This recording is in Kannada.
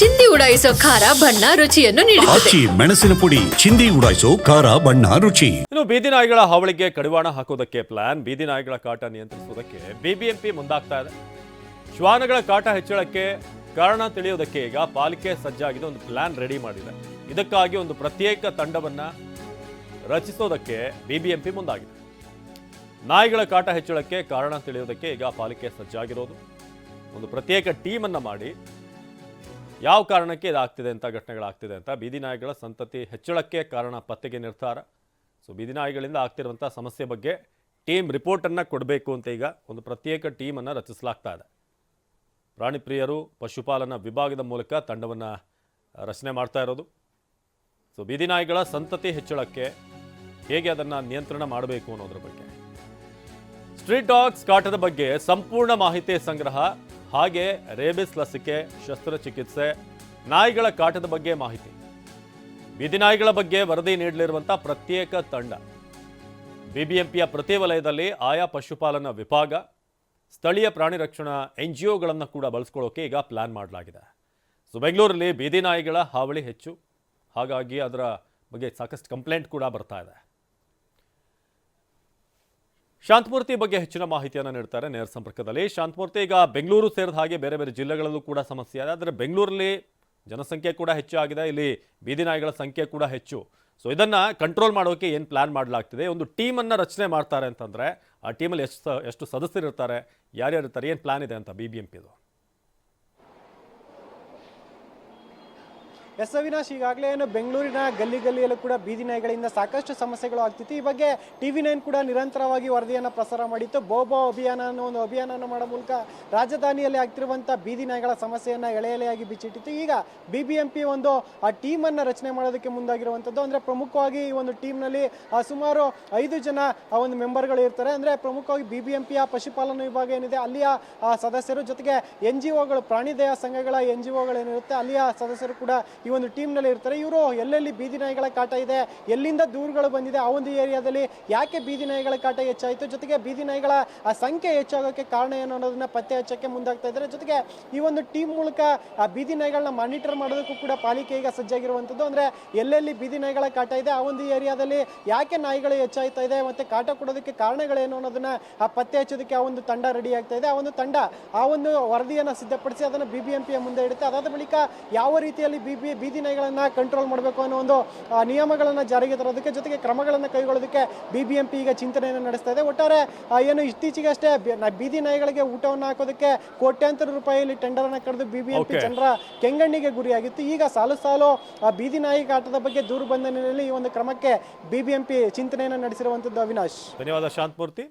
ಚಿಂದಿ ಉಡಾಯಿಸೋ ಖಾರ ಬಣ್ಣ ರುಚಿಯನ್ನು ನೀಡುತ್ತದೆ. ಆಚಿ ಮೆಣಸಿನ ಪುಡಿ ಚಿಂದಿ ಉಡಾಯಿಸೋ ಖಾರ ಬಣ್ಣ ರುಚಿ. ಇನ್ನು ಬೀದಿ ನಾಯಿಗಳ ಹಾವಳಿಗೆ ಕಡಿವಾಣ ಹಾಕೋದಕ್ಕೆ ಪ್ಲಾನ್ ಬೀದಿ ನಾಯಿಗಳ ಕಾಟ ನಿಯಂತ್ರಿಸುವುದಕ್ಕೆ ಬಿಬಿಎಂಪಿ ಮುಂದಾಗ್ತಾ ಇದೆ. ಶ್ವಾನಗಳ ಕಾಟ ಹೆಚ್ಚಳಕ್ಕೆ ಕಾರಣ ತಿಳಿಯೋದಕ್ಕೆ ಈಗ ಪಾಲಿಕೆ ಸಜ್ಜಾಗಿದೆ. ಒಂದು ಪ್ಲಾನ್ ರೆಡಿ ಮಾಡಿದೆ. ಇದಕ್ಕಾಗಿ ಒಂದು ಪ್ರತ್ಯೇಕ ತಂಡವನ್ನ ರಚಿಸೋದಕ್ಕೆ ಬಿಬಿಎಂಪಿ ಮುಂದಾಗಿದೆ. ನಾಯಿಗಳ ಕಾಟ ಹೆಚ್ಚಳಕ್ಕೆ ಕಾರಣ ತಿಳಿಯೋದಕ್ಕೆ ಈಗ ಪಾಲಿಕೆ ಸಜ್ಜಾಗಿರೋದು. ಒಂದು ಪ್ರತ್ಯೇಕ ಟೀಮನ್ನು ಮಾಡಿ ಯಾವ ಕಾರಣಕ್ಕೆ ಇದಾಗ್ತಿದೆ ಅಂತ ಘಟನೆಗಳಾಗ್ತಿದೆ ಅಂತ ಬೀದಿ ನಾಯಿಗಳ ಸಂತತಿ ಹೆಚ್ಚಳಕ್ಕೆ ಕಾರಣ ಪತ್ತೆಗೆ ನಿರ್ಧಾರ. ಸೊ, ಬೀದಿ ನಾಯಿಗಳಿಂದ ಆಗ್ತಿರುವಂಥ ಸಮಸ್ಯೆ ಬಗ್ಗೆ ಟೀಮ್ ರಿಪೋರ್ಟನ್ನು ಕೊಡಬೇಕು ಅಂತ ಈಗ ಒಂದು ಪ್ರತ್ಯೇಕ ಟೀಮನ್ನು ರಚಿಸಲಾಗ್ತಾ ಇದೆ. ಪ್ರಾಣಿ ಪ್ರಿಯರು ಪಶುಪಾಲನಾ ವಿಭಾಗದ ಮೂಲಕ ತಂಡವನ್ನು ರಚನೆ ಮಾಡ್ತಾ ಇರೋದು. ಸೊ, ಬೀದಿ ನಾಯಿಗಳ ಸಂತತಿ ಹೆಚ್ಚಳಕ್ಕೆ ಹೇಗೆ ಅದನ್ನು ನಿಯಂತ್ರಣ ಮಾಡಬೇಕು ಅನ್ನೋದ್ರ ಬಗ್ಗೆ. ಸ್ಟ್ರೀಟ್ ಡಾಗ್ಸ್ ಕಾಟದ ಬಗ್ಗೆ ಸಂಪೂರ್ಣ ಮಾಹಿತಿ ಸಂಗ್ರಹ ಹಾಗೆ ರೇಬಿಸ್ ಲಸಿಕೆ, ಶಸ್ತ್ರಚಿಕಿತ್ಸೆ, ನಾಯಿಗಳ ಕಾಟದ ಬಗ್ಗೆ ಮಾಹಿತಿ. ಬೀದಿ ನಾಯಿಗಳ ಬಗ್ಗೆ ವರದಿ ನೀಡಲಿರುವಂಥ ಪ್ರತ್ಯೇಕ ತಂಡ. ಬಿಬಿಎಂಪಿಯ ಪ್ರತಿ ವಲಯದಲ್ಲಿ ಆಯಾ ಪಶುಪಾಲನಾ ವಿಭಾಗ, ಸ್ಥಳೀಯ ಪ್ರಾಣಿ ರಕ್ಷಣಾ ಎನ್ ಜಿ ಒಗಳನ್ನು ಕೂಡ ಬಳಸ್ಕೊಳ್ಳೋಕೆ ಈಗ ಪ್ಲಾನ್ ಮಾಡಲಾಗಿದೆ. ಸೊ, ಬೆಂಗಳೂರಲ್ಲಿ ಬೀದಿ ನಾಯಿಗಳ ಹಾವಳಿ ಹೆಚ್ಚು. ಹಾಗಾಗಿ ಅದರ ಬಗ್ಗೆ ಸಾಕಷ್ಟು ಕಂಪ್ಲೇಂಟ್ ಕೂಡ ಬರ್ತಾ ಇದೆ. ಶಾಂತಮೂರ್ತಿ ಬಗ್ಗೆ ಹೆಚ್ಚಿನ ಮಾಹಿತಿಯನ್ನು ನೀಡ್ತಾರೆ ನೇರ ಸಂಪರ್ಕದಲ್ಲಿ. ಶಾಂತಮೂರ್ತಿ, ಈಗ ಬೆಂಗಳೂರು ಸೇರಿದ ಹಾಗೆ ಬೇರೆ ಬೇರೆ ಜಿಲ್ಲೆಗಳಲ್ಲೂ ಕೂಡ ಸಮಸ್ಯೆ ಇದೆ. ಆದರೆ ಬೆಂಗಳೂರಲ್ಲಿ ಜನಸಂಖ್ಯೆ ಕೂಡ ಹೆಚ್ಚು ಆಗಿದೆ. ಇಲ್ಲಿ ಬೀದಿ ನಾಯಿಗಳ ಸಂಖ್ಯೆ ಕೂಡ ಹೆಚ್ಚು. ಸೊ ಇದನ್ನ ಕಂಟ್ರೋಲ್ ಮಾಡೋಕೆ ಏನು ಪ್ಲ್ಯಾನ್ ಮಾಡಲಾಗ್ತಿದೆ? ಒಂದು ಟೀಮನ್ನು ರಚನೆ ಮಾಡ್ತಾರೆ ಅಂತಂದ್ರೆ ಆ ಟೀಮಲ್ಲಿ ಎಷ್ಟು ಎಷ್ಟು ಸದಸ್ಯರು ಇರ್ತಾರೆ ಯಾರ್ಯಾರು ಇರ್ತಾರೆ ಏನು ಪ್ಲ್ಯಾನ್ ಇದೆ ಅಂತ ಬಿ ಬಿ ಎಂ ಪಿದು ಎಸ್ ಅವಿನಾಶ್ ಈಗಾಗಲೇ ಏನು ಬೆಂಗಳೂರಿನ ಗಲ್ಲಿ ಗಲ್ಲಿಯಲ್ಲೂ ಕೂಡ ಬೀದಿ ನಾಯಿಗಳಿಂದ ಸಾಕಷ್ಟು ಸಮಸ್ಯೆಗಳು ಆಗ್ತಿತ್ತು. ಈ ಬಗ್ಗೆ ಟಿವಿ ನೈನ್ ಕೂಡ ನಿರಂತರವಾಗಿ ವರದಿಯನ್ನು ಪ್ರಸಾರ ಮಾಡಿತ್ತು. ಬೋಬೋ ಅಭಿಯಾನ ಅನ್ನೋ ಒಂದು ಅಭಿಯಾನವನ್ನು ಮಾಡೋ ಮೂಲಕ ರಾಜಧಾನಿಯಲ್ಲಿ ಆಗ್ತಿರುವಂಥ ಬೀದಿ ನಾಯಿಗಳ ಸಮಸ್ಯೆಯನ್ನು ಎಳೆ ಎಳೆಯಾಗಿ ಬಿಚ್ಚಿಟ್ಟಿತ್ತು. ಈಗ ಬಿ ಬಿ ಎಂ ಪಿ ಒಂದು, ಆ, ಟೀಮನ್ನು ರಚನೆ ಮಾಡೋದಕ್ಕೆ ಮುಂದಾಗಿರುವಂಥದ್ದು ಅಂದರೆ ಪ್ರಮುಖವಾಗಿ ಈ ಒಂದು ಟೀಮ್ನಲ್ಲಿ ಸುಮಾರು ಐದು ಜನ, ಆ, ಒಂದು ಮೆಂಬರ್ಗಳು ಇರ್ತಾರೆ. ಅಂದರೆ ಪ್ರಮುಖವಾಗಿ ಬಿ ಬಿ ಎಂ ಪಶುಪಾಲನಾ ವಿಭಾಗ ಏನಿದೆ, ಅಲ್ಲಿಯ ಸದಸ್ಯರು ಜೊತೆಗೆ ಎನ್ ಜಿ ಒಗಳು ಪ್ರಾಣಿ ದಯಾ ಸಂಘಗಳ ಎನ್ ಜಿ ಒಗಳೇನಿರುತ್ತೆ ಅಲ್ಲಿಯ ಸದಸ್ಯರು ಕೂಡ ಒಂದು ಟೀಮ್ನಲ್ಲಿ ಇರ್ತಾರೆ. ಇವರು ಎಲ್ಲೆಲ್ಲಿ ಬೀದಿ ನಾಯಿಗಳ ಕಾಟ ಇದೆ, ಎಲ್ಲಿಂದ ದೂರುಗಳು ಬಂದಿದೆ ಆ ಒಂದು ಏರಿಯಾದಲ್ಲಿ ಯಾಕೆ ಬೀದಿ ನಾಯಿಗಳ ಕಾಟ ಹೆಚ್ಚಾಯಿತು, ಜೊತೆಗೆ ಬೀದಿ ನಾಯಿಗಳ ಸಂಖ್ಯೆ ಹೆಚ್ಚಾಗೋಕ್ಕೆ ಕಾರಣ ಏನು ಅನ್ನೋದನ್ನ ಪತ್ತೆ ಹಚ್ಚಕ್ಕೆ ಮುಂದಾಗ್ತಾ ಇದ್ದಾರೆ. ಜೊತೆಗೆ ಈ ಒಂದು ಟೀಮ್ ಮೂಲಕ, ಆ ಬೀದಿ ನಾಯಿಗಳನ್ನ ಮಾನಿಟರ್ ಮಾಡೋದಕ್ಕೂ ಕೂಡ ಪಾಲಿಕೆ ಈಗ ಸಜ್ಜಾಗಿರುವಂಥದ್ದು ಅಂದ್ರೆ ಎಲ್ಲೆಲ್ಲಿ ಬೀದಿ ನಾಯಿಗಳ ಕಾಟ ಇದೆ ಆ ಒಂದು ಏರಿಯಾದಲ್ಲಿ ಯಾಕೆ ನಾಯಿಗಳು ಹೆಚ್ಚಾಯ್ತಾ ಇದೆ ಮತ್ತೆ ಕಾಟ ಕೊಡೋದಕ್ಕೆ ಕಾರಣಗಳೇನು ಅನ್ನೋದನ್ನ ಆ ಪತ್ತೆ ಹಚ್ಚೋದಕ್ಕೆ ಆ ಒಂದು ತಂಡ ರೆಡಿ ಆಗ್ತಾ ಇದೆ. ಆ ಒಂದು ತಂಡ ಆ ಒಂದು ವರದಿಯನ್ನು ಸಿದ್ಧಪಡಿಸಿ ಅದನ್ನು ಬಿ ಬಿ ಎಂ ಮುಂದೆ ಇಡುತ್ತೆ. ಅದಾದ ಬಳಿಕ ಯಾವ ರೀತಿಯಲ್ಲಿ ಬಿ ಬಿ ಬೀದಿ ನಾಯಿಗಳನ್ನ ಕಂಟ್ರೋಲ್ ಮಾಡಬೇಕು ಅನ್ನೋ ಒಂದು ನಿಯಮಗಳನ್ನು ಜಾರಿಗೆ ತರೋದಕ್ಕೆ ಜೊತೆಗೆ ಕ್ರಮಗಳನ್ನು ಕೈಗೊಳ್ಳೋದಕ್ಕೆ ಬಿ ಬಿ ಎಂ ಪಿ ಈಗ ಚಿಂತನೆಯನ್ನು ನಡೆಸ್ತಾ ಇದೆ. ಒಟ್ಟಾರೆ ಏನು ಇತ್ತೀಚೆಗೆ ಅಷ್ಟೇ ಬೀದಿ ನಾಯಿಗಳಿಗೆ ಊಟವನ್ನು ಹಾಕೋದಕ್ಕೆ ಕೋಟ್ಯಾಂತರ ರೂಪಾಯಿಯಲ್ಲಿ ಟೆಂಡರ್ ಅನ್ನ ಕರೆದು ಬಿ ಬಿ ಎಂ ಪಿ ಜನರ ಕೆಂಗಣ್ಣಿಗೆ ಗುರಿಯಾಗಿತ್ತು. ಈಗ ಸಾಲು ಸಾಲು ಬೀದಿ ನಾಯಿ ಕಾಟದ ಬಗ್ಗೆ ದೂರು ಬಂದ ಹಿನ್ನೆಲೆಯಲ್ಲಿ ಈ ಒಂದು ಕ್ರಮಕ್ಕೆ ಬಿ ಬಿ ಎಂ ಪಿ ಚಿಂತನೆಯನ್ನು ನಡೆಸಿರುವಂಥದ್ದು ಅವಿನಾಶ್. ಧನ್ಯವಾದ ಶಾಂತಮೂರ್ತಿ